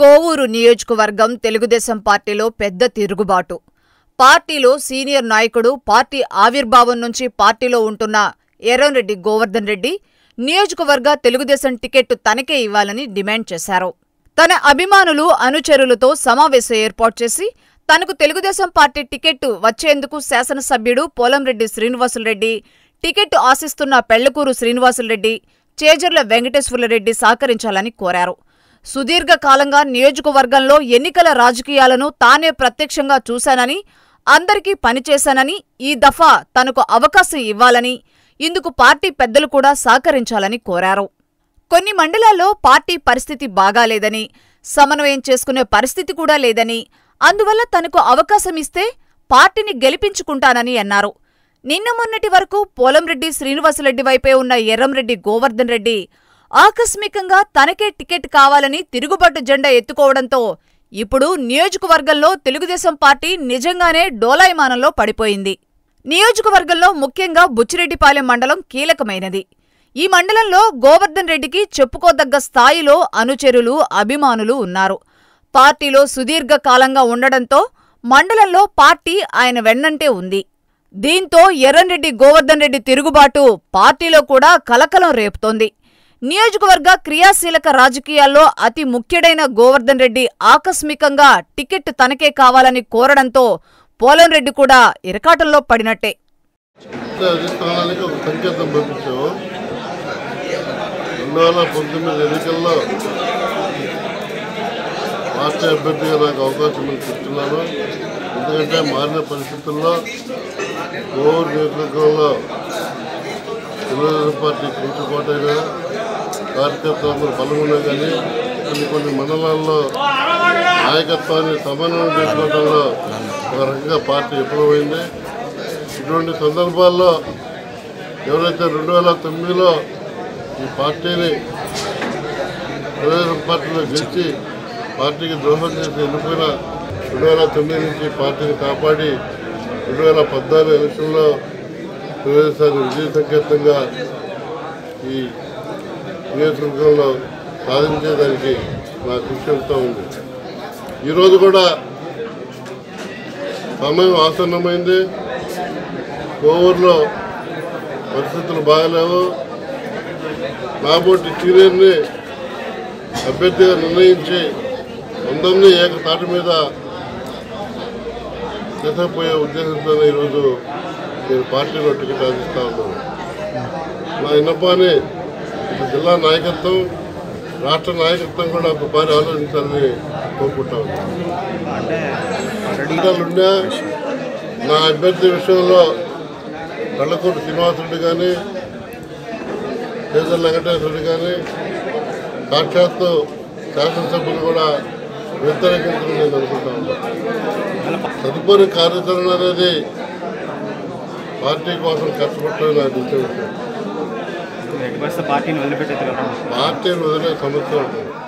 కోవూరు నియోజకవర్గం తెలుగుదేశం పార్టీలో పెద్ద తిరుగుబాటు. పార్టీలో సీనియర్ నాయకుడు పార్టీ ఆవిర్భావం నుంచి పార్టీలో ఉంటున్న ఎర్రంరెడ్డి గోవర్ధన్ రెడ్డి నియోజకవర్గ తెలుగుదేశం టికెట్ తనకే ఇవ్వాలని డిమాండ్ చేశారు. తన అభిమానులు అనుచరులతో సమావేశం ఏర్పాటు చేసి తనకు తెలుగుదేశం పార్టీ టికెట్ వచ్చేందుకు శాసనసభ్యుడు పోలంరెడ్డి శ్రీనివాసులరెడ్డి టికెట్ ఆశిస్తున్న పెళ్ళకూరు శ్రీనివాసులరెడ్డి చేజర్ల వెంకటేశ్వర్లరెడ్డి సహకరించాలని కోరారు. సుదీర్ఘకాలంగా నియోజకవర్గంలో ఎన్నికల రాజకీయాలను తానే ప్రత్యక్షంగా చూశానని అందరికీ పనిచేశానని ఈ దఫా తనకు అవకాశం ఇవ్వాలని ఇందుకు పార్టీ పెద్దలు కూడా సహకరించాలని కోరారు. కొన్ని మండలాల్లో పార్టీ పరిస్థితి బాగాలేదని సమన్వయం చేసుకునే పరిస్థితి కూడా లేదని అందువల్ల తనకు అవకాశమిస్తే పార్టీని గెలిపించుకుంటానని అన్నారు. నిన్న మొన్నటి వరకు పోలంరెడ్డి శ్రీనివాసరెడ్డి వైపే ఉన్న ఎర్రంరెడ్డి గోవర్ధన్ రెడ్డి ఆకస్మికంగా తనకే టికెట్ కావాలని తిరుగుబాటు జెండా ఎత్తుకోవడంతో ఇప్పుడు నియోజకవర్గంలో తెలుగుదేశం పార్టీ నిజంగానే డోలాయమానంలో పడిపోయింది. నియోజకవర్గంలో ముఖ్యంగా బుచ్చిరెడ్డిపాలెం మండలం కీలకమైనది. ఈ మండలంలో గోవర్ధన్ రెడ్డికి చెప్పుకోదగ్గ స్థాయిలో అనుచరులు అభిమానులు ఉన్నారు. పార్టీలో సుదీర్ఘకాలంగా ఉండడంతో మండలంలో పార్టీ ఆయన వెన్నంటే ఉంది. దీంతో ఎర్రన్రెడ్డి గోవర్ధన్ రెడ్డి తిరుగుబాటు పార్టీలో కూడా కలకలం రేపుతోంది. నియోజకవర్గ క్రియాశీలక రాజకీయాల్లో అతి ముఖ్యుడైన గోవర్ధన్ రెడ్డి ఆకస్మికంగా టికెట్ తనకే కావాలని కోరడంతో పోలంరెడ్డి కూడా ఇరకాటంలో పడినట్టే. పార్టీ అభ్యర్థిగా నాకు అవకాశం ఇస్తున్నాను ఎందుకంటే మారిన పరిస్థితుల్లో కోవూరు నియోజకవర్గంలో తెలుగుదేశం పార్టీ కూర్చుకోటైనా కార్యకర్తలు బలమున్నా కానీ కొన్ని కొన్ని మండలాల్లో నాయకత్వాన్ని సమన్వయం చేసుకోవడంలో ఒక రకంగా పార్టీ విఫలమైంది. ఇటువంటి సందర్భాల్లో ఎవరైతే రెండు వేల తొమ్మిదిలో ఈ పార్టీని తెలుగుదేశం పార్టీలో గెలిచి పార్టీకి ద్రోహం చేసి వెళ్ళిపోయిన రెండు వేల తొమ్మిది నుంచి పార్టీని కాపాడి రెండు వేల పద్నాలుగు ఎలక్షన్లో తెలుగుదేశాన్ని విజయ సంకేతంగా ఈ నియోజకవర్గంలో సాధించేదానికి మా కృషి వెళ్తూ ఉంది. ఈరోజు కూడా సమయం ఆసన్నమైంది. కోవూరులో పరిస్థితులు బాగలేవు. నాబోటి సీనియర్ని అభ్యర్థిగా నిర్ణయించి అందరినీ ఏకతాటి మీద తీసుకుపోయే ఉద్దేశంతో ఈరోజు నేను పార్టీలో టికెట్ ఆశిస్తా ఉన్నాను. నా ఇన్నపాన్ని జిల్లా నాయకత్వం రాష్ట్ర నాయకత్వం కూడా ఒకసారి ఆలోచించాలని కోరుకుంటా ఉన్నాను. ఉండే నా అభ్యర్థి విషయంలో కళ్ళకూరు శ్రీనివాసరెడ్డి కానీ కేసర్ వెంకటేశ్వరుడు కానీ సాక్షాత్తు శాసనసభ్యులు కూడా వ్యతిరేకించడం నేను అనుకుంటా ఉన్నాను. తదుపరి కార్యాచరణ అనేది పార్టీ కోసం కష్టపడటం నాకు Right, what's the party involvement? Party involvement is